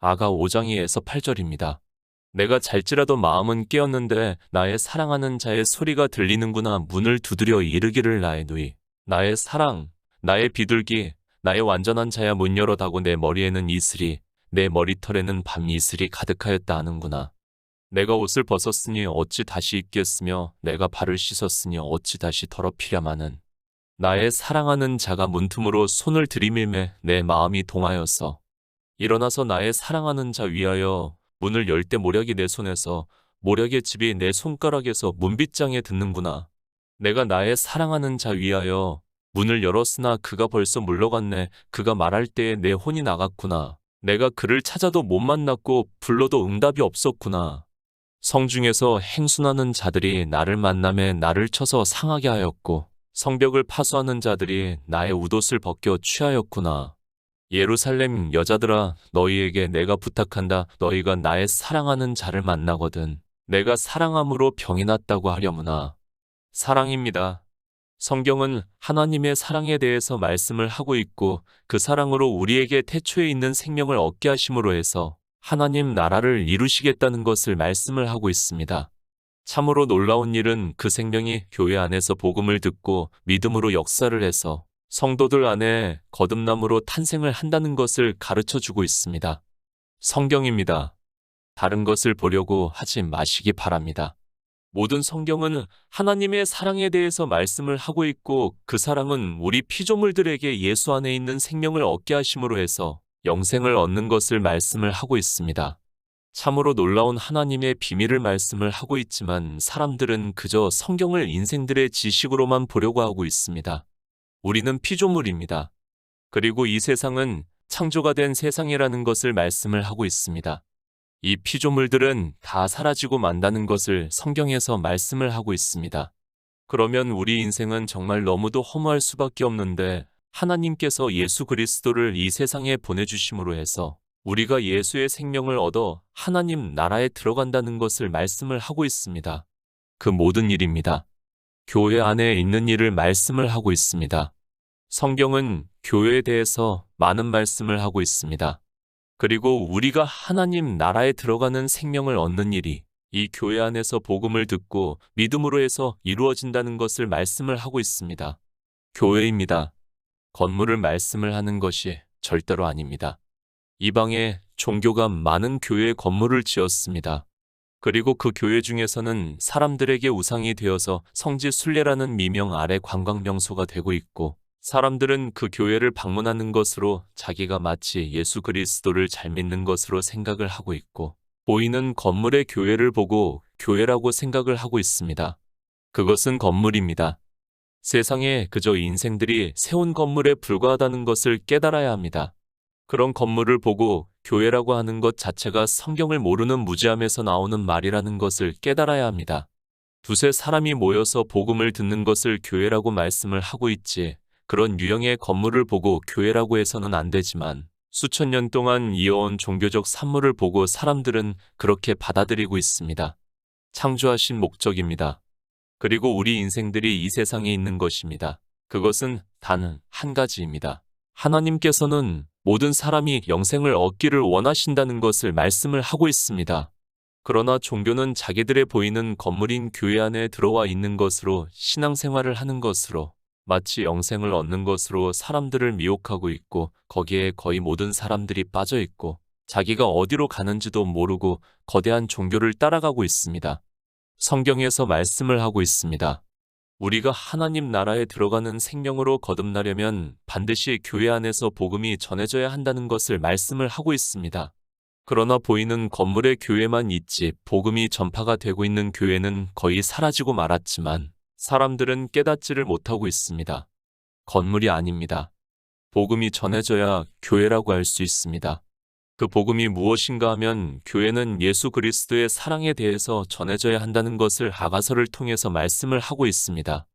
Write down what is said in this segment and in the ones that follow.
아가 5장이에서 8절입니다. 내가 잘지라도 마음은 깨었는데 나의 사랑하는 자의 소리가 들리는구나 문을 두드려 이르기를 나의 누이 나의 사랑 나의 비둘기 나의 완전한 자야 문 열어다고 내 머리에는 이슬이 내 머리털에는 밤 이슬이 가득하였다 하는구나. 내가 옷을 벗었으니 어찌 다시 입겠으며 내가 발을 씻었으니 어찌 다시 더럽히랴마는 나의 사랑하는 자가 문틈으로 손을 들이밀매 내 마음이 동하여서 일어나서 나의 사랑하는 자 위하여 문을 열 때 모략이 내 손에서 모략의 집이 내 손가락에서 문빗장에 듣는구나. 내가 나의 사랑하는 자 위하여 문을 열었으나 그가 벌써 물러갔네. 그가 말할 때에 내 혼이 나갔구나. 내가 그를 찾아도 못 만났고 불러도 응답이 없었구나. 성중에서 행순하는 자들이 나를 만남에 나를 쳐서 상하게 하였고 성벽을 파수하는 자들이 나의 웃옷을 벗겨 취하였구나. 예루살렘 여자들아 너희에게 내가 부탁한다 너희가 나의 사랑하는 자를 만나거든 내가 사랑함으로 병이 났다고 하려무나 사랑입니다. 성경은 하나님의 사랑에 대해서 말씀을 하고 있고 그 사랑으로 우리에게 태초에 있는 생명을 얻게 하심으로 해서 하나님 나라를 이루시겠다는 것을 말씀을 하고 있습니다. 참으로 놀라운 일은 그 생명이 교회 안에서 복음을 듣고 믿음으로 역사를 해서 성도들 안에 거듭남으로 탄생을 한다는 것을 가르쳐 주고 있습니다. 성경입니다. 다른 것을 보려고 하지 마시기 바랍니다. 모든 성경은 하나님의 사랑에 대해서 말씀을 하고 있고 그 사랑은 우리 피조물들에게 예수 안에 있는 생명을 얻게 하심으로 해서 영생을 얻는 것을 말씀을 하고 있습니다. 참으로 놀라운 하나님의 비밀을 말씀을 하고 있지만 사람들은 그저 성경을 인생들의 지식으로만 보려고 하고 있습니다. 우리는 피조물입니다. 그리고 이 세상은 창조가 된 세상이라는 것을 말씀을 하고 있습니다. 이 피조물들은 다 사라지고 만다는 것을 성경에서 말씀을 하고 있습니다. 그러면 우리 인생은 정말 너무도 허무할 수밖에 없는데 하나님께서 예수 그리스도를 이 세상에 보내주심으로 해서 우리가 예수의 생명을 얻어 하나님 나라에 들어간다는 것을 말씀을 하고 있습니다. 그 모든 일입니다. 교회 안에 있는 일을 말씀을 하고 있습니다. 성경은 교회에 대해서 많은 말씀을 하고 있습니다. 그리고 우리가 하나님 나라에 들어가는 생명을 얻는 일이 이 교회 안에서 복음을 듣고 믿음으로 해서 이루어진다는 것을 말씀을 하고 있습니다. 교회입니다. 건물을 말씀을 하는 것이 절대로 아닙니다. 이방에 종교가 많은 교회 건물을 지었습니다. 그리고 그 교회 중에서는 사람들에게 우상이 되어서 성지 순례라는 미명 아래 관광 명소가 되고 있고 사람들은 그 교회를 방문하는 것으로 자기가 마치 예수 그리스도를 잘 믿는 것으로 생각을 하고 있고 보이는 건물의 교회를 보고 교회라고 생각을 하고 있습니다. 그것은 건물입니다. 세상에 그저 인생들이 세운 건물에 불과하다는 것을 깨달아야 합니다. 그런 건물을 보고 교회라고 하는 것 자체가 성경을 모르는 무지함에서 나오는 말이라는 것을 깨달아야 합니다. 두세 사람이 모여서 복음을 듣는 것을 교회라고 말씀을 하고 있지 그런 유형의 건물을 보고 교회라고 해서는 안 되지만 수천 년 동안 이어온 종교적 산물을 보고 사람들은 그렇게 받아들이고 있습니다. 창조하신 목적입니다. 그리고 우리 인생들이 이 세상에 있는 것입니다. 그것은 단 한 가지입니다. 하나님께서는 모든 사람이 영생을 얻기를 원하신다는 것을 말씀을 하고 있습니다. 그러나 종교는 자기들의 보이는 건물인 교회 안에 들어와 있는 것으로 신앙생활을 하는 것으로 마치 영생을 얻는 것으로 사람들을 미혹하고 있고 거기에 거의 모든 사람들이 빠져 있고 자기가 어디로 가는지도 모르고 거대한 종교를 따라가고 있습니다. 성경에서 말씀을 하고 있습니다. 우리가 하나님 나라에 들어가는 생명으로 거듭나려면 반드시 교회 안에서 복음이 전해져야 한다는 것을 말씀을 하고 있습니다. 그러나 보이는 건물의 교회만 있지 복음이 전파가 되고 있는 교회는 거의 사라지고 말았지만 사람들은 깨닫지를 못하고 있습니다. 건물이 아닙니다. 복음이 전해져야 교회라고 할 수 있습니다. 그 복음이 무엇인가 하면 교회는 예수 그리스도의 사랑에 대해서 전해져야 한다는 것을 아가서를 통해서 말씀을 하고 있습니다.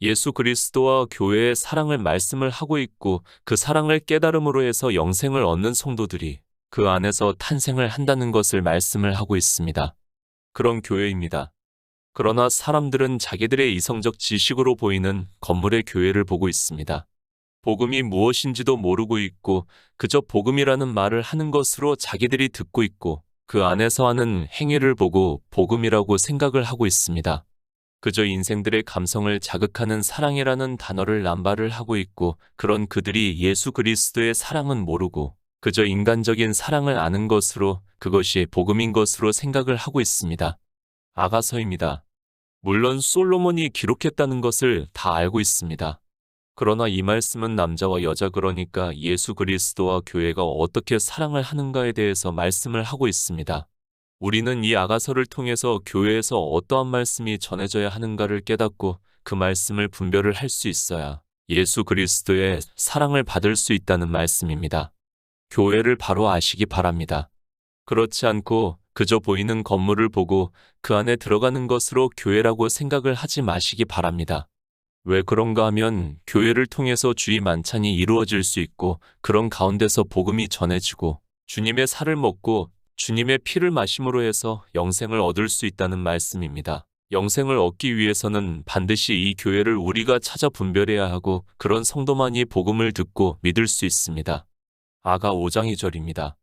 예수 그리스도와 교회의 사랑을 말씀을 하고 있고 그 사랑을 깨달음으로 해서 영생을 얻는 성도들이 그 안에서 탄생을 한다는 것을 말씀을 하고 있습니다. 그런 교회입니다. 그러나 사람들은 자기들의 이성적 지식으로 보이는 건물의 교회를 보고 있습니다. 복음이 무엇인지도 모르고 있고 그저 복음이라는 말을 하는 것으로 자기들이 듣고 있고 그 안에서 하는 행위를 보고 복음이라고 생각을 하고 있습니다. 그저 인생들의 감성을 자극하는 사랑이라는 단어를 남발을 하고 있고 그런 그들이 예수 그리스도의 사랑은 모르고 그저 인간적인 사랑을 아는 것으로 그것이 복음인 것으로 생각을 하고 있습니다. 아가서입니다. 물론 솔로몬이 기록했다는 것을 다 알고 있습니다. 그러나 이 말씀은 남자와 여자 그러니까 예수 그리스도와 교회가 어떻게 사랑을 하는가에 대해서 말씀을 하고 있습니다. 우리는 이 아가서를 통해서 교회에서 어떠한 말씀이 전해져야 하는가를 깨닫고 그 말씀을 분별을 할 수 있어야 예수 그리스도의 사랑을 받을 수 있다는 말씀입니다. 교회를 바로 아시기 바랍니다. 그렇지 않고 그저 보이는 건물을 보고 그 안에 들어가는 것으로 교회라고 생각을 하지 마시기 바랍니다. 왜 그런가 하면 교회를 통해서 주의 만찬이 이루어질 수 있고 그런 가운데서 복음이 전해지고 주님의 살을 먹고 주님의 피를 마심으로 해서 영생을 얻을 수 있다는 말씀입니다. 영생을 얻기 위해서는 반드시 이 교회를 우리가 찾아 분별해야 하고 그런 성도만이 복음을 듣고 믿을 수 있습니다. 아가 5장 2절입니다.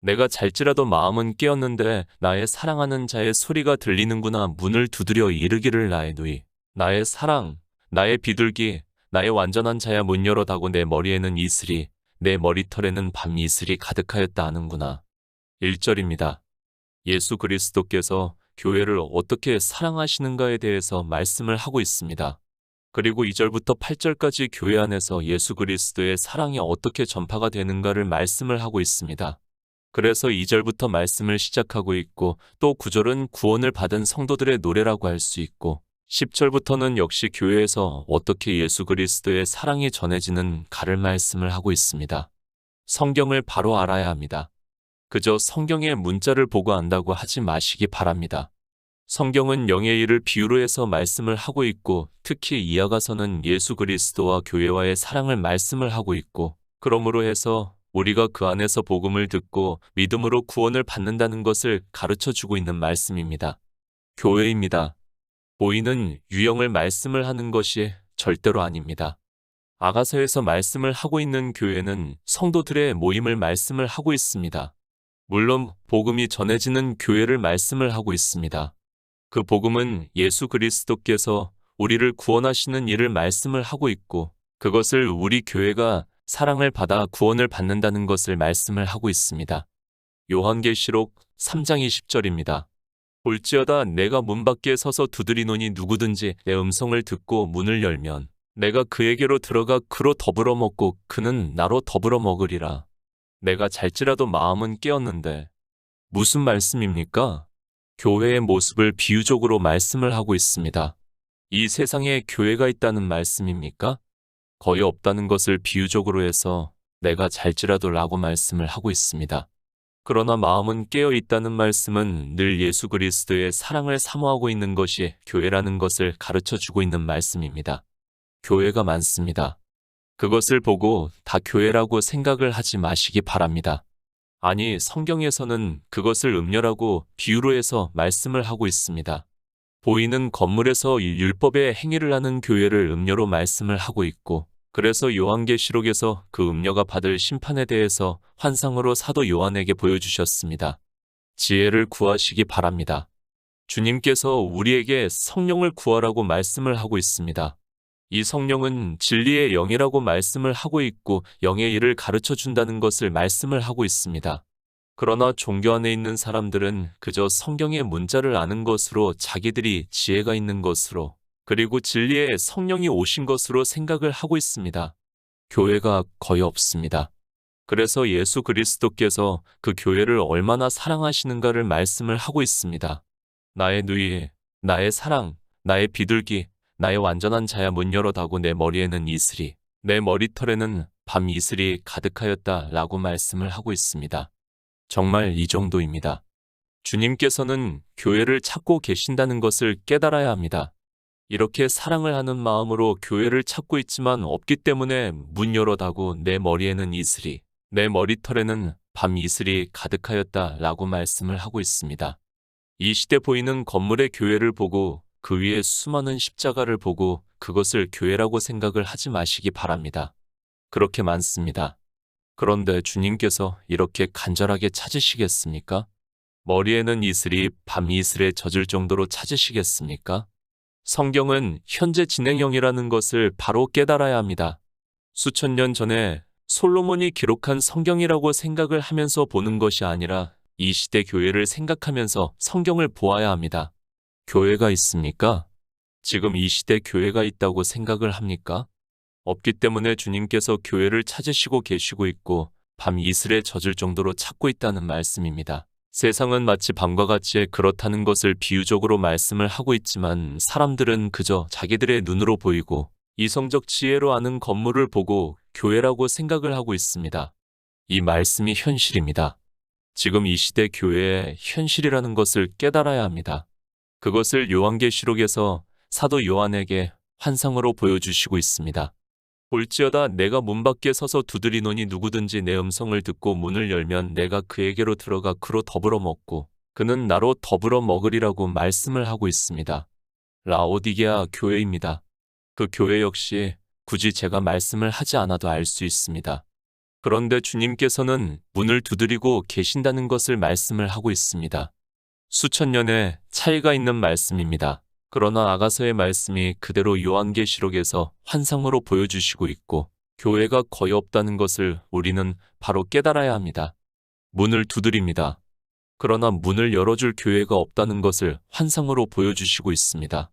내가 잘지라도 마음은 깨었는데 나의 사랑하는 자의 소리가 들리는구나 문을 두드려 이르기를 나의 누이 나의 사랑 나의 비둘기 나의 완전한 자야 문 열어다고 내 머리에는 이슬이 내 머리털에는 밤 이슬이 가득하였다 하는구나 1절입니다. 예수 그리스도께서 교회를 어떻게 사랑하시는가에 대해서 말씀을 하고 있습니다. 그리고 2절부터 8절까지 교회 안에서 예수 그리스도의 사랑이 어떻게 전파가 되는가를 말씀을 하고 있습니다. 그래서 2절부터 말씀을 시작하고 있고 또 9절은 구원을 받은 성도들의 노래라고 할 수 있고 10절부터는 역시 교회에서 어떻게 예수 그리스도의 사랑이 전해지는 가를 말씀을 하고 있습니다. 성경을 바로 알아야 합니다. 그저 성경의 문자를 보고 안다고 하지 마시기 바랍니다. 성경은 영의 일을 비유로 해서 말씀을 하고 있고 특히 이아가서는 예수 그리스도와 교회와의 사랑을 말씀을 하고 있고 그러므로 해서 우리가 그 안에서 복음을 듣고 믿음으로 구원을 받는다는 것을 가르쳐 주고 있는 말씀입니다. 교회입니다. 보이는 유형을 말씀을 하는 것이 절대로 아닙니다. 아가서에서 말씀을 하고 있는 교회는 성도들의 모임을 말씀을 하고 있습니다. 물론 복음이 전해지는 교회를 말씀을 하고 있습니다. 그 복음은 예수 그리스도께서 우리를 구원하시는 일을 말씀을 하고 있고 그것을 우리 교회가 사랑을 받아 구원을 받는다는 것을 말씀을 하고 있습니다. 요한계시록 3장 20절입니다. 볼지어다 내가 문 밖에 서서 두드리노니 누구든지 내 음성을 듣고 문을 열면 내가 그에게로 들어가 그로 더불어 먹고 그는 나로 더불어 먹으리라. 내가 잘지라도 마음은 깨었는데 무슨 말씀입니까? 교회의 모습을 비유적으로 말씀을 하고 있습니다. 이 세상에 교회가 있다는 말씀입니까? 거의 없다는 것을 비유적으로 해서 내가 잘지라도 라고 말씀을 하고 있습니다. 그러나 마음은 깨어 있다는 말씀은 늘 예수 그리스도의 사랑을 사모하고 있는 것이 교회라는 것을 가르쳐 주고 있는 말씀입니다. 교회가 많습니다. 그것을 보고 다 교회라고 생각을 하지 마시기 바랍니다. 아니, 성경에서는 그것을 음녀라고 비유로 해서 말씀을 하고 있습니다. 보이는 건물에서 이 율법의 행위를 하는 교회를 음녀로 말씀을 하고 있고, 그래서 요한계시록에서 그 음녀가 받을 심판에 대해서 환상으로 사도 요한에게 보여주셨습니다. 지혜를 구하시기 바랍니다. 주님께서 우리에게 성령을 구하라고 말씀을 하고 있습니다. 이 성령은 진리의 영이라고 말씀을 하고 있고 영의 일을 가르쳐 준다는 것을 말씀을 하고 있습니다. 그러나 종교 안에 있는 사람들은 그저 성경의 문자를 아는 것으로 자기들이 지혜가 있는 것으로 그리고 진리의 성령이 오신 것으로 생각을 하고 있습니다. 교회가 거의 없습니다. 그래서 예수 그리스도께서 그 교회를 얼마나 사랑하시는가를 말씀을 하고 있습니다. 나의 누이, 나의 사랑, 나의 비둘기, 나의 완전한 자야 문 열어다고 내 머리에는 이슬이, 내 머리털에는 밤 이슬이 가득하였다 라고 말씀을 하고 있습니다. 정말 이 정도입니다. 주님께서는 교회를 찾고 계신다는 것을 깨달아야 합니다. 이렇게 사랑을 하는 마음으로 교회를 찾고 있지만 없기 때문에 문 열어다고 내 머리에는 이슬이, 내 머리털에는 밤 이슬이 가득하였다 라고 말씀을 하고 있습니다. 이 시대 보이는 건물의 교회를 보고 그 위에 수많은 십자가를 보고 그것을 교회라고 생각을 하지 마시기 바랍니다. 그렇게 많습니다. 그런데 주님께서 이렇게 간절하게 찾으시겠습니까? 머리에는 이슬이 밤 이슬에 젖을 정도로 찾으시겠습니까? 성경은 현재 진행형이라는 것을 바로 깨달아야 합니다. 수천 년 전에 솔로몬이 기록한 성경이라고 생각을 하면서 보는 것이 아니라 이 시대 교회를 생각하면서 성경을 보아야 합니다. 교회가 있습니까? 지금 이 시대 교회가 있다고 생각을 합니까? 없기 때문에 주님께서 교회를 찾으시고 계시고 있고 밤 이슬에 젖을 정도로 찾고 있다는 말씀입니다. 세상은 마치 밤과 같이 그렇다는 것을 비유적으로 말씀을 하고 있지만 사람들은 그저 자기들의 눈으로 보이고 이성적 지혜로 아는 건물을 보고 교회라고 생각을 하고 있습니다. 이 말씀이 현실입니다. 지금 이 시대 교회의 현실이라는 것을 깨달아야 합니다. 그것을 요한계시록에서 사도 요한에게 환상으로 보여주시고 있습니다. 볼지어다 내가 문 밖에 서서 두드리노니 누구든지 내 음성을 듣고 문을 열면 내가 그에게로 들어가 그로 더불어 먹고 그는 나로 더불어 먹으리라고 말씀을 하고 있습니다. 라오디게아 교회입니다. 그 교회 역시 굳이 제가 말씀을 하지 않아도 알 수 있습니다. 그런데 주님께서는 문을 두드리고 계신다는 것을 말씀을 하고 있습니다. 수천 년의 차이가 있는 말씀입니다. 그러나 아가서의 말씀이 그대로 요한계시록에서 환상으로 보여주시고 있고 교회가 거의 없다는 것을 우리는 바로 깨달아야 합니다. 문을 두드립니다. 그러나 문을 열어줄 교회가 없다는 것을 환상으로 보여주시고 있습니다.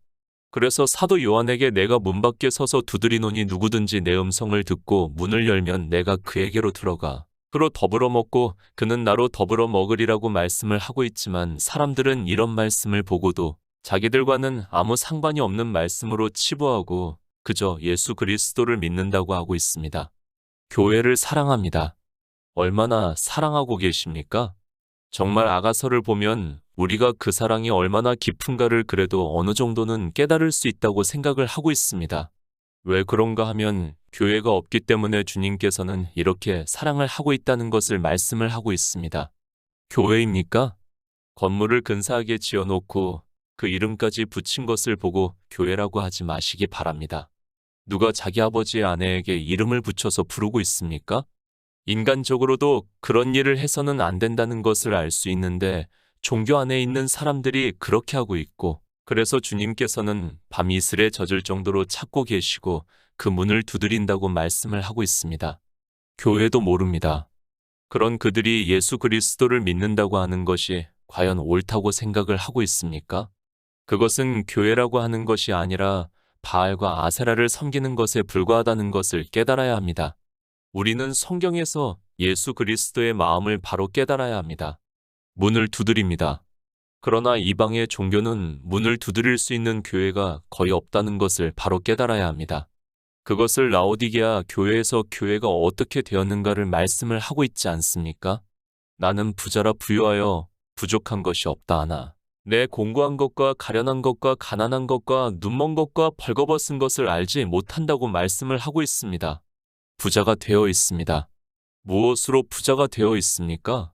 그래서 사도 요한에게 내가 문 밖에 서서 두드리노니 누구든지 내 음성을 듣고 문을 열면 내가 그에게로 들어가 그로 더불어 먹고 그는 나로 더불어 먹으리라고 말씀을 하고 있지만 사람들은 이런 말씀을 보고도 자기들과는 아무 상관이 없는 말씀으로 치부하고 그저 예수 그리스도를 믿는다고 하고 있습니다. 교회를 사랑합니다. 얼마나 사랑하고 계십니까? 정말 아가서를 보면 우리가 그 사랑이 얼마나 깊은가를 그래도 어느 정도는 깨달을 수 있다고 생각을 하고 있습니다. 왜 그런가 하면 교회가 없기 때문에 주님께서는 이렇게 사랑을 하고 있다는 것을 말씀을 하고 있습니다. 교회입니까? 건물을 근사하게 지어놓고 그 이름까지 붙인 것을 보고 교회라고 하지 마시기 바랍니다. 누가 자기 아버지의 아내에게 이름을 붙여서 부르고 있습니까? 인간적으로도 그런 일을 해서는 안 된다는 것을 알 수 있는데 종교 안에 있는 사람들이 그렇게 하고 있고 그래서 주님께서는 밤 이슬에 젖을 정도로 찾고 계시고 그 문을 두드린다고 말씀을 하고 있습니다. 교회도 모릅니다. 그런 그들이 예수 그리스도를 믿는다고 하는 것이 과연 옳다고 생각을 하고 있습니까? 그것은 교회라고 하는 것이 아니라 바알과 아세라를 섬기는 것에 불과하다는 것을 깨달아야 합니다. 우리는 성경에서 예수 그리스도의 마음을 바로 깨달아야 합니다. 문을 두드립니다. 그러나 이방의 종교는 문을 두드릴 수 있는 교회가 거의 없다는 것을 바로 깨달아야 합니다. 그것을 라오디게아 교회에서 교회가 어떻게 되었는가를 말씀을 하고 있지 않습니까? 나는 부자라 부유하여 부족한 것이 없다 하나. 내 공고한 것과 가련한 것과 가난한 것과 눈먼 것과 벌거벗은 것을 알지 못한다고 말씀을 하고 있습니다. 부자가 되어 있습니다. 무엇으로 부자가 되어 있습니까?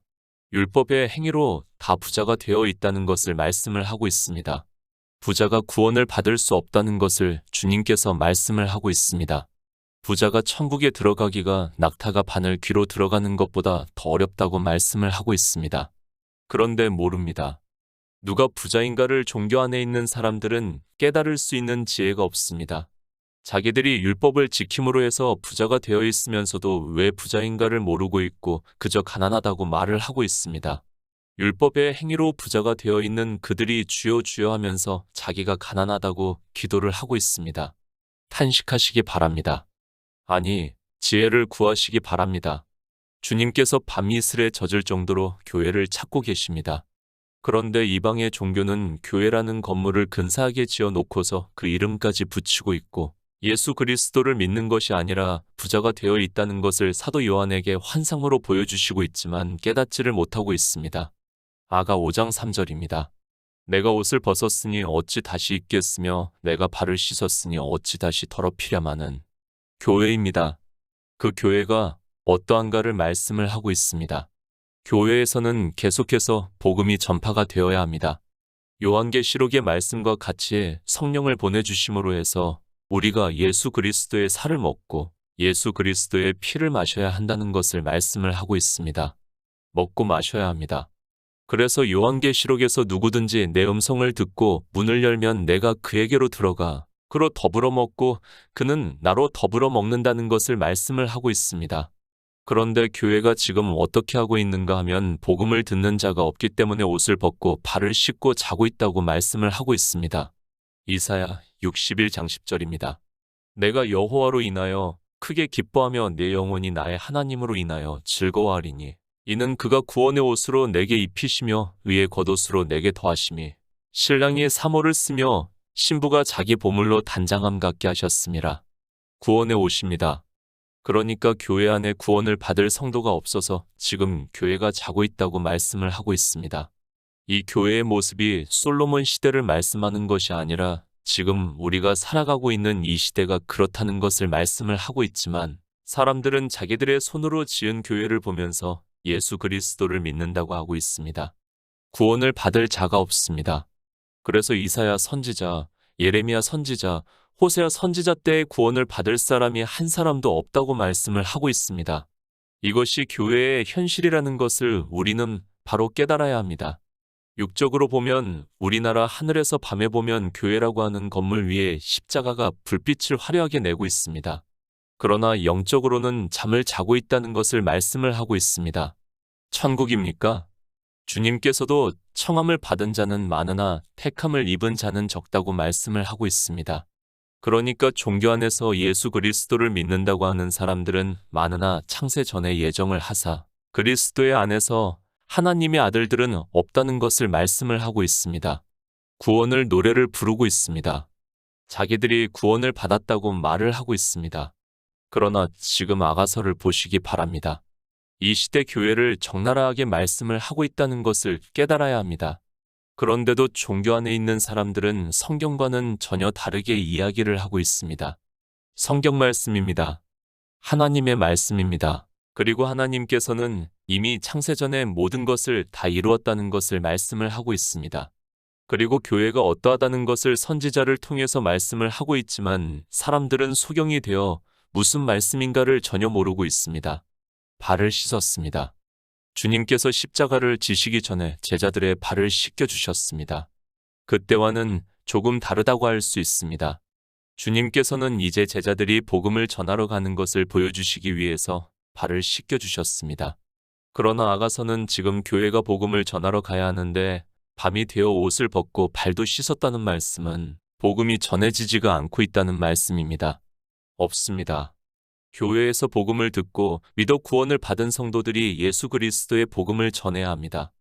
율법의 행위로 다 부자가 되어 있다는 것을 말씀을 하고 있습니다. 부자가 구원을 받을 수 없다는 것을 주님께서 말씀을 하고 있습니다. 부자가 천국에 들어가기가 낙타가 바늘 귀로 들어가는 것보다 더 어렵다고 말씀을 하고 있습니다. 그런데 모릅니다. 누가 부자인가를 종교 안에 있는 사람들은 깨달을 수 있는 지혜가 없습니다. 자기들이 율법을 지킴으로 해서 부자가 되어 있으면서도 왜 부자인가를 모르고 있고 그저 가난하다고 말을 하고 있습니다. 율법의 행위로 부자가 되어 있는 그들이 주여 주여 하면서 자기가 가난하다고 기도를 하고 있습니다. 탄식하시기 바랍니다. 아니, 지혜를 구하시기 바랍니다. 주님께서 밤이슬에 젖을 정도로 교회를 찾고 계십니다. 그런데 이방의 종교는 교회라는 건물을 근사하게 지어 놓고서 그 이름까지 붙이고 있고 예수 그리스도를 믿는 것이 아니라 부자가 되어 있다는 것을 사도 요한에게 환상으로 보여주시고 있지만 깨닫지를 못하고 있습니다. 아가 5장 3절입니다. 내가 옷을 벗었으니 어찌 다시 입겠으며 내가 발을 씻었으니 어찌 다시 더럽히랴마는 교회입니다. 그 교회가 어떠한가를 말씀을 하고 있습니다. 교회에서는 계속해서 복음이 전파가 되어야 합니다. 요한계시록의 말씀과 같이 성령을 보내주심으로 해서 우리가 예수 그리스도의 살을 먹고 예수 그리스도의 피를 마셔야 한다는 것을 말씀을 하고 있습니다. 먹고 마셔야 합니다. 그래서 요한계시록에서 누구든지 내 음성을 듣고 문을 열면 내가 그에게로 들어가 그로 더불어 먹고 그는 나로 더불어 먹는다는 것을 말씀을 하고 있습니다. 그런데 교회가 지금 어떻게 하고 있는가 하면 복음을 듣는 자가 없기 때문에 옷을 벗고 발을 씻고 자고 있다고 말씀을 하고 있습니다. 이사야 61장 10절입니다. 내가 여호와로 인하여 크게 기뻐하며 내 영혼이 나의 하나님으로 인하여 즐거워하리니 이는 그가 구원의 옷으로 내게 입히시며 의의 겉옷으로 내게 더하심이 신랑이 사모를 쓰며 신부가 자기 보물로 단장함 같게 하셨음이라. 구원의 옷입니다. 그러니까 교회 안에 구원을 받을 성도가 없어서 지금 교회가 자고 있다고 말씀을 하고 있습니다. 이 교회의 모습이 솔로몬 시대를 말씀하는 것이 아니라 지금 우리가 살아가고 있는 이 시대가 그렇다는 것을 말씀을 하고 있지만 사람들은 자기들의 손으로 지은 교회를 보면서 예수 그리스도를 믿는다고 하고 있습니다. 구원을 받을 자가 없습니다. 그래서 이사야 선지자, 예레미야 선지자, 호세아 선지자 때의 구원을 받을 사람이 한 사람도 없다고 말씀을 하고 있습니다. 이것이 교회의 현실이라는 것을 우리는 바로 깨달아야 합니다. 육적으로 보면 우리나라 하늘에서 밤에 보면 교회라고 하는 건물 위에 십자가가 불빛을 화려하게 내고 있습니다. 그러나 영적으로는 잠을 자고 있다는 것을 말씀을 하고 있습니다. 천국입니까? 주님께서도 청함을 받은 자는 많으나 택함을 입은 자는 적다고 말씀을 하고 있습니다. 그러니까 종교 안에서 예수 그리스도를 믿는다고 하는 사람들은 많으나 창세 전에 예정을 하사 그리스도의 안에서 하나님의 아들들은 없다는 것을 말씀을 하고 있습니다. 구원을 노래를 부르고 있습니다. 자기들이 구원을 받았다고 말을 하고 있습니다. 그러나 지금 아가서를 보시기 바랍니다. 이 시대 교회를 적나라하게 말씀을 하고 있다는 것을 깨달아야 합니다. 그런데도 종교 안에 있는 사람들은 성경과는 전혀 다르게 이야기를 하고 있습니다. 성경 말씀입니다. 하나님의 말씀입니다. 그리고 하나님께서는 이미 창세전에 모든 것을 다 이루었다는 것을 말씀을 하고 있습니다. 그리고 교회가 어떠하다는 것을 선지자를 통해서 말씀을 하고 있지만 사람들은 소경이 되어 무슨 말씀인가를 전혀 모르고 있습니다. 발을 씻었습니다. 주님께서 십자가를 지시기 전에 제자들의 발을 씻겨 주셨습니다. 그때와는 조금 다르다고 할 수 있습니다. 주님께서는 이제 제자들이 복음을 전하러 가는 것을 보여주시기 위해서 발을 씻겨 주셨습니다. 그러나 아가서는 지금 교회가 복음을 전하러 가야 하는데 밤이 되어 옷을 벗고 발도 씻었다는 말씀은 복음이 전해지지가 않고 있다는 말씀입니다. 없습니다. 교회에서 복음을 듣고 믿어 구원을 받은 성도들이 예수 그리스도의 복음을 전해야 합니다.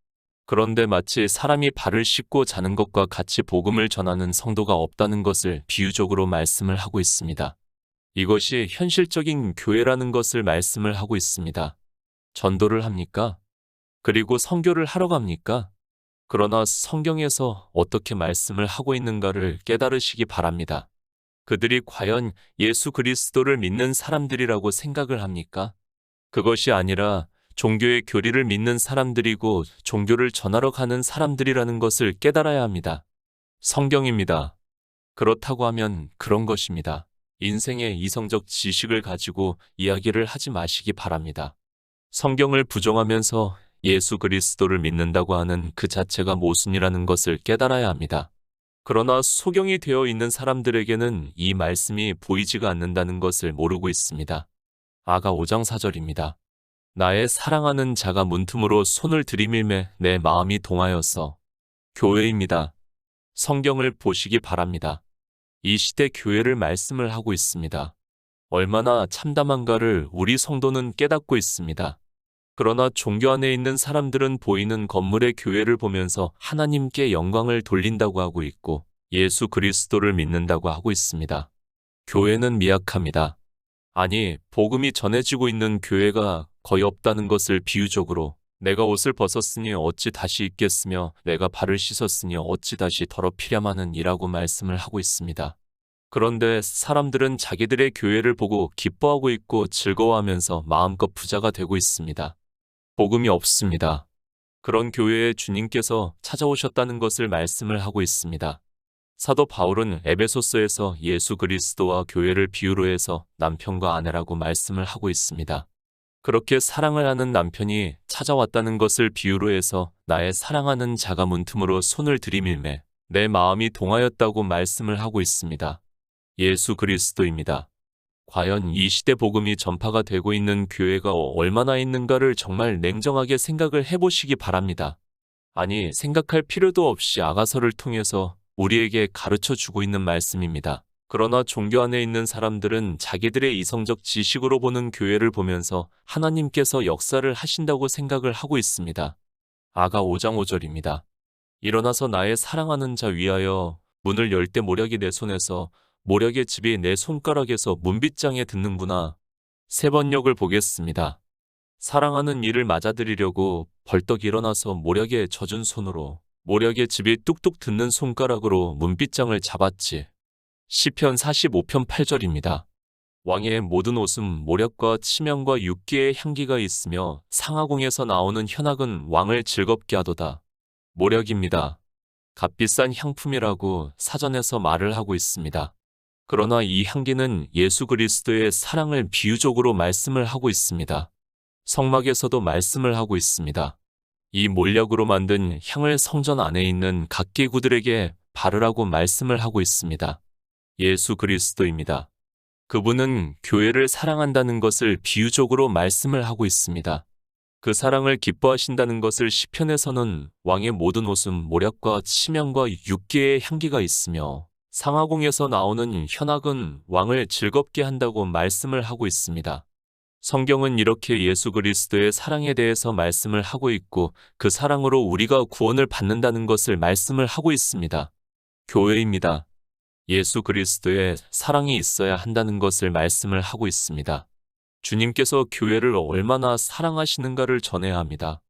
그런데 마치 사람이 발을 씻고 자는 것과 같이 복음을 전하는 성도가 없다는 것을 비유적으로 말씀을 하고 있습니다. 이것이 현실적인 교회라는 것을 말씀을 하고 있습니다. 전도를 합니까? 그리고 성교를 하러 갑니까? 그러나 성경에서 어떻게 말씀을 하고 있는가를 깨달으시기 바랍니다. 그들이 과연 예수 그리스도를 믿는 사람들이라고 생각을 합니까? 그것이 아니라 종교의 교리를 믿는 사람들이고 종교를 전하러 가는 사람들이라는 것을 깨달아야 합니다. 성경입니다. 그렇다고 하면 그런 것입니다. 인생의 이성적 지식을 가지고 이야기를 하지 마시기 바랍니다. 성경을 부정하면서 예수 그리스도를 믿는다고 하는 그 자체가 모순이라는 것을 깨달아야 합니다. 그러나 소경이 되어 있는 사람들에게는 이 말씀이 보이지가 않는다는 것을 모르고 있습니다. 아가 5장 4절입니다. 나의 사랑하는 자가 문틈으로 손을 들이밀매 내 마음이 동하여서 교회입니다. 성경을 보시기 바랍니다. 이 시대 교회를 말씀을 하고 있습니다. 얼마나 참담한가를 우리 성도는 깨닫고 있습니다. 그러나 종교 안에 있는 사람들은 보이는 건물의 교회를 보면서 하나님께 영광을 돌린다고 하고 있고 예수 그리스도를 믿는다고 하고 있습니다. 교회는 미약합니다. 아니, 복음이 전해지고 있는 교회가 거의 없다는 것을 비유적으로 내가 옷을 벗었으니 어찌 다시 입겠으며 내가 발을 씻었으니 어찌 다시 더럽히랴마는 이라고 말씀을 하고 있습니다. 그런데 사람들은 자기들의 교회를 보고 기뻐하고 있고 즐거워하면서 마음껏 부자가 되고 있습니다. 복음이 없습니다. 그런 교회에 주님께서 찾아오셨다는 것을 말씀을 하고 있습니다. 사도 바울은 에베소서에서 예수 그리스도와 교회를 비유로 해서 남편과 아내라고 말씀을 하고 있습니다. 그렇게 사랑을 하는 남편이 찾아왔다는 것을 비유로 해서 나의 사랑하는 자가 문틈으로 손을 들이밀매 내 마음이 동하였다고 말씀을 하고 있습니다. 예수 그리스도입니다. 과연 이 시대 복음이 전파가 되고 있는 교회가 얼마나 있는가를 정말 냉정하게 생각을 해보시기 바랍니다. 아니, 생각할 필요도 없이 아가서를 통해서 우리에게 가르쳐 주고 있는 말씀입니다. 그러나 종교 안에 있는 사람들은 자기들의 이성적 지식으로 보는 교회를 보면서 하나님께서 역사를 하신다고 생각을 하고 있습니다. 아가 5장 5절입니다. 일어나서 나의 사랑하는 자 위하여 문을 열 때 모략이 내 손에서 모략의 집이 내 손가락에서 문빗장에 듣는구나. 세 번역을 보겠습니다. 사랑하는 이를 맞아들이려고 벌떡 일어나서 모략의 젖은 손으로 모략의 집이 뚝뚝 듣는 손가락으로 문빗장을 잡았지. 시편 45편 8절입니다. 왕의 모든 옷은 모략과 치명과 육기의 향기가 있으며 상하궁에서 나오는 현악은 왕을 즐겁게 하도다. 모략입니다. 값비싼 향품이라고 사전에서 말을 하고 있습니다. 그러나 이 향기는 예수 그리스도의 사랑을 비유적으로 말씀을 하고 있습니다. 성막에서도 말씀을 하고 있습니다. 이 몰약으로 만든 향을 성전 안에 있는 각 기구들에게 바르라고 말씀을 하고 있습니다. 예수 그리스도입니다. 그분은 교회를 사랑한다는 것을 비유적으로 말씀을 하고 있습니다. 그 사랑을 기뻐하신다는 것을 시편에서는 왕의 모든 옷은 모략과 치명과 육계의 향기가 있으며 상하궁에서 나오는 현악은 왕을 즐겁게 한다고 말씀을 하고 있습니다. 성경은 이렇게 예수 그리스도의 사랑에 대해서 말씀을 하고 있고 그 사랑으로 우리가 구원을 받는다는 것을 말씀을 하고 있습니다. 교회입니다. 예수 그리스도의 사랑이 있어야 한다는 것을 말씀을 하고 있습니다. 주님께서 교회를 얼마나 사랑하시는가를 전해야 합니다.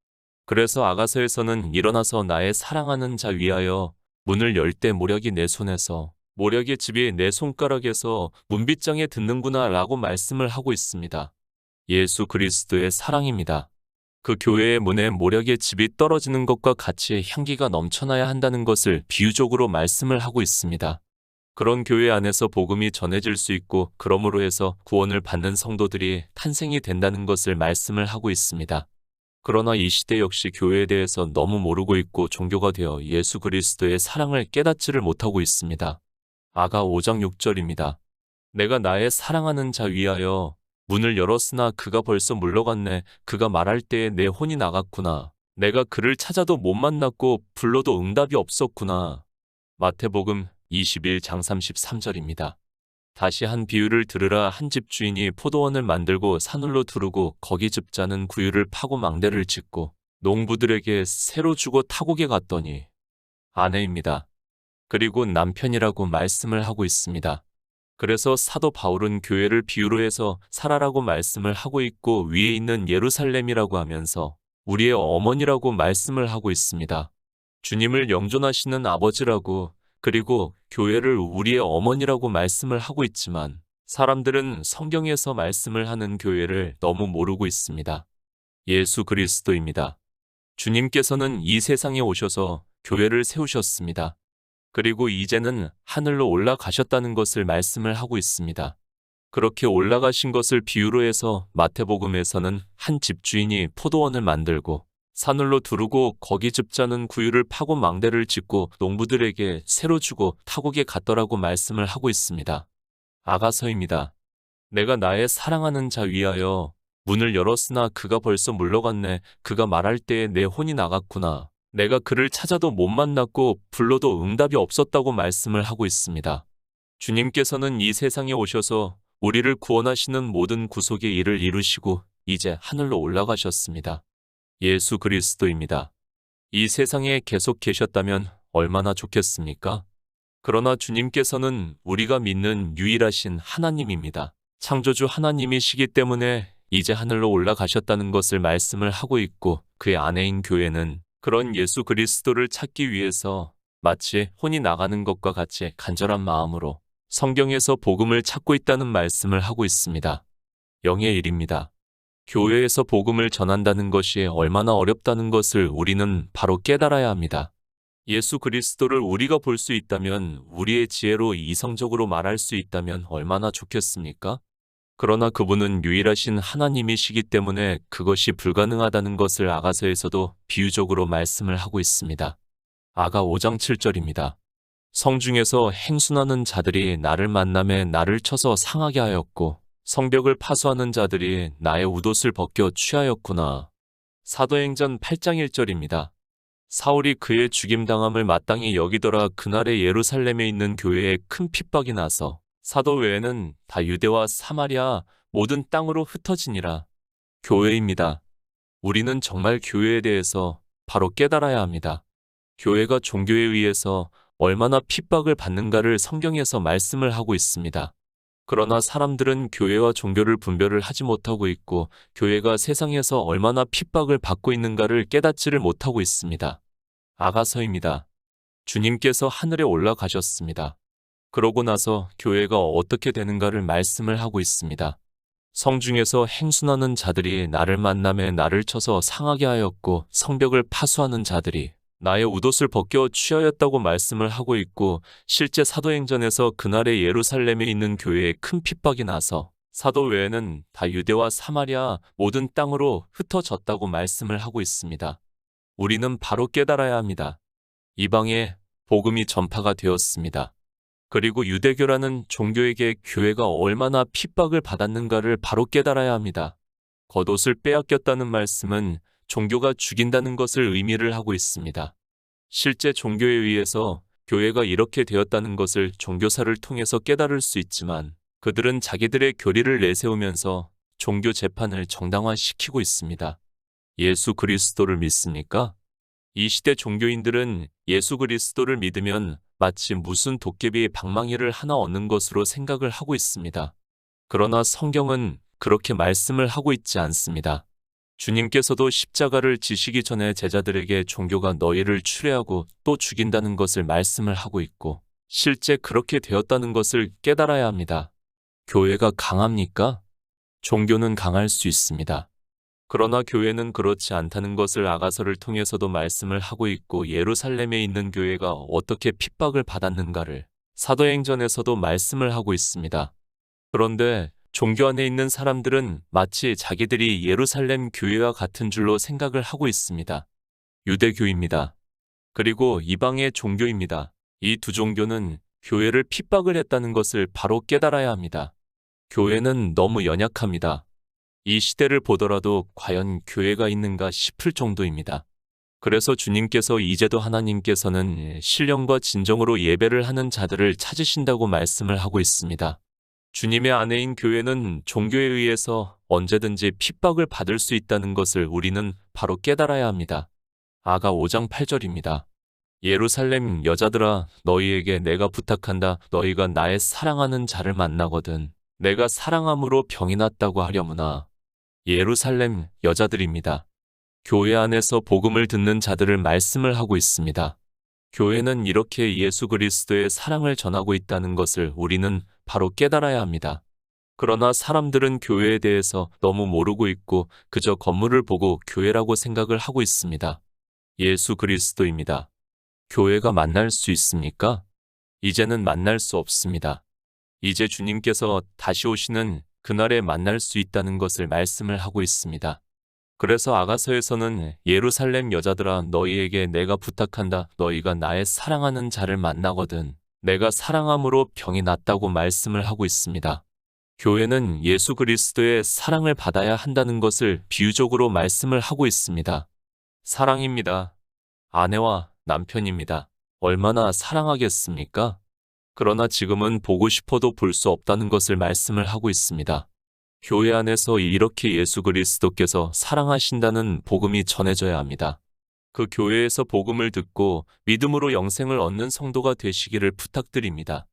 그래서 아가서에서는 일어나서 나의 사랑하는 자 위하여 문을 열 때 모략이 내 손에서 모략의 집이 내 손가락에서 문빗장에 듣는구나 라고 말씀을 하고 있습니다. 예수 그리스도의 사랑입니다. 그 교회의 문에 모략의 집이 떨어지는 것과 같이 향기가 넘쳐나야 한다는 것을 비유적으로 말씀을 하고 있습니다. 그런 교회 안에서 복음이 전해질 수 있고 그러므로 해서 구원을 받는 성도들이 탄생이 된다는 것을 말씀을 하고 있습니다. 그러나 이 시대 역시 교회에 대해서 너무 모르고 있고 종교가 되어 예수 그리스도의 사랑을 깨닫지를 못하고 있습니다. 아가 5장 6절입니다. 내가 나의 사랑하는 자 위하여 문을 열었으나 그가 벌써 물러갔네. 그가 말할 때에 내 혼이 나갔구나. 내가 그를 찾아도 못 만났고 불러도 응답이 없었구나. 마태복음 21장 33절입니다. 다시 한 비유를 들으라 한 집 주인이 포도원을 만들고 산울로 두르고 거기 즙자는 구유를 파고 망대를 짓고 농부들에게 새로 주고 타국에 갔더니 아내입니다. 그리고 남편이라고 말씀을 하고 있습니다. 그래서 사도 바울은 교회를 비유로 해서 살아라고 말씀을 하고 있고 위에 있는 예루살렘이라고 하면서 우리의 어머니라고 말씀을 하고 있습니다. 주님을 영존하시는 아버지라고 그리고 교회를 우리의 어머니라고 말씀을 하고 있지만 사람들은 성경에서 말씀을 하는 교회를 너무 모르고 있습니다. 예수 그리스도입니다. 주님께서는 이 세상에 오셔서 교회를 세우셨습니다. 그리고 이제는 하늘로 올라가셨다는 것을 말씀을 하고 있습니다. 그렇게 올라가신 것을 비유로 해서 마태복음에서는 한 집주인이 포도원을 만들고 산울로 두르고 거기 즙자는 구유를 파고 망대를 짓고 농부들에게 새로 주고 타국에 갔더라고 말씀을 하고 있습니다. 아가서입니다. 내가 나의 사랑하는 자 위하여 문을 열었으나 그가 벌써 물러갔네. 그가 말할 때에 내 혼이 나갔구나. 내가 그를 찾아도 못 만났고 불러도 응답이 없었다고 말씀을 하고 있습니다. 주님께서는 이 세상에 오셔서 우리를 구원하시는 모든 구속의 일을 이루시고 이제 하늘로 올라가셨습니다. 예수 그리스도입니다. 이 세상에 계속 계셨다면 얼마나 좋겠습니까? 그러나 주님께서는 우리가 믿는 유일하신 하나님입니다. 창조주 하나님이시기 때문에 이제 하늘로 올라가셨다는 것을 말씀을 하고 있고 그의 아내인 교회는 그런 예수 그리스도를 찾기 위해서 마치 혼이 나가는 것과 같이 간절한 마음으로 성경에서 복음을 찾고 있다는 말씀을 하고 있습니다. 영의 일입니다. 교회에서 복음을 전한다는 것이 얼마나 어렵다는 것을 우리는 바로 깨달아야 합니다. 예수 그리스도를 우리가 볼 수 있다면, 우리의 지혜로 이성적으로 말할 수 있다면 얼마나 좋겠습니까? 그러나 그분은 유일하신 하나님이시기 때문에 그것이 불가능하다는 것을 아가서에서도 비유적으로 말씀을 하고 있습니다. 아가 5장 7절입니다. 성중에서 행순하는 자들이 나를 만남에 나를 쳐서 상하게 하였고 성벽을 파수하는 자들이 나의 웃옷을 벗겨 취하였구나. 사도행전 8장 1절입니다. 사울이 그의 죽임당함을 마땅히 여기더라 그날에 예루살렘에 있는 교회에 큰 핍박이 나서 사도 외에는 다 유대와 사마리아 모든 땅으로 흩어지니라. 교회입니다. 우리는 정말 교회에 대해서 바로 깨달아야 합니다. 교회가 종교에 의해서 얼마나 핍박을 받는가를 성경에서 말씀을 하고 있습니다. 그러나 사람들은 교회와 종교를 분별을 하지 못하고 있고 교회가 세상에서 얼마나 핍박을 받고 있는가를 깨닫지를 못하고 있습니다. 아가서입니다. 주님께서 하늘에 올라가셨습니다. 그러고 나서 교회가 어떻게 되는가를 말씀을 하고 있습니다. 성중에서 행순하는 자들이 나를 만남에 나를 쳐서 상하게 하였고 성벽을 파수하는 자들이 나의 웃옷을 벗겨 취하였다고 말씀을 하고 있고 실제 사도행전에서 그날에 예루살렘에 있는 교회에 큰 핍박이 나서 사도 외에는 다 유대와 사마리아 모든 땅으로 흩어졌다고 말씀을 하고 있습니다. 우리는 바로 깨달아야 합니다. 이방에 복음이 전파가 되었습니다. 그리고 유대교라는 종교에게 교회가 얼마나 핍박을 받았는가를 바로 깨달아야 합니다. 겉옷을 빼앗겼다는 말씀은 종교가 죽인다는 것을 의미를 하고 있습니다. 실제 종교에 의해서 교회가 이렇게 되었다는 것을 종교사를 통해서 깨달을 수 있지만 그들은 자기들의 교리를 내세우면서 종교 재판을 정당화시키고 있습니다. 예수 그리스도를 믿습니까? 이 시대 종교인들은 예수 그리스도를 믿으면 마치 무슨 도깨비 방망이를 하나 얻는 것으로 생각을 하고 있습니다. 그러나 성경은 그렇게 말씀을 하고 있지 않습니다. 주님께서도 십자가를 지시기 전에 제자들에게 종교가 너희를 추례하고 또 죽인다는 것을 말씀을 하고 있고 실제 그렇게 되었다는 것을 깨달아야 합니다. 교회가 강합니까? 종교는 강할 수 있습니다. 그러나 교회는 그렇지 않다는 것을 아가서를 통해서도 말씀을 하고 있고 예루살렘에 있는 교회가 어떻게 핍박을 받았는가를 사도행전에서도 말씀을 하고 있습니다. 그런데 종교 안에 있는 사람들은 마치 자기들이 예루살렘 교회와 같은 줄로 생각을 하고 있습니다. 유대교입니다. 그리고 이방의 종교입니다. 이 두 종교는 교회를 핍박을 했다는 것을 바로 깨달아야 합니다. 교회는 너무 연약합니다. 이 시대를 보더라도 과연 교회가 있는가 싶을 정도입니다. 그래서 주님께서 이제도 하나님께서는 신령과 진정으로 예배를 하는 자들을 찾으신다고 말씀을 하고 있습니다. 주님의 아내인 교회는 종교에 의해서 언제든지 핍박을 받을 수 있다는 것을 우리는 바로 깨달아야 합니다. 아가 5장 8절입니다. 예루살렘 여자들아 너희에게 내가 부탁한다 너희가 나의 사랑하는 자를 만나거든 내가 사랑함으로 병이 났다고 하려무나 예루살렘 여자들입니다. 교회 안에서 복음을 듣는 자들을 말씀을 하고 있습니다. 교회는 이렇게 예수 그리스도의 사랑을 전하고 있다는 것을 우리는 바로 깨달아야 합니다. 그러나 사람들은 교회에 대해서 너무 모르고 있고 그저 건물을 보고 교회라고 생각을 하고 있습니다. 예수 그리스도입니다. 교회가 만날 수 있습니까? 이제는 만날 수 없습니다. 이제 주님께서 다시 오시는 그날에 만날 수 있다는 것을 말씀을 하고 있습니다. 그래서 아가서에서는 예루살렘 여자들아 너희에게 내가 부탁한다 너희가 나의 사랑하는 자를 만나거든 내가 사랑함으로 병이 낫다고 말씀을 하고 있습니다. 교회는 예수 그리스도의 사랑을 받아야 한다는 것을 비유적으로 말씀을 하고 있습니다. 사랑입니다. 아내와 남편입니다. 얼마나 사랑하겠습니까? 그러나 지금은 보고 싶어도 볼 수 없다는 것을 말씀을 하고 있습니다. 교회 안에서 이렇게 예수 그리스도께서 사랑하신다는 복음이 전해져야 합니다. 그 교회에서 복음을 듣고 믿음으로 영생을 얻는 성도가 되시기를 부탁드립니다.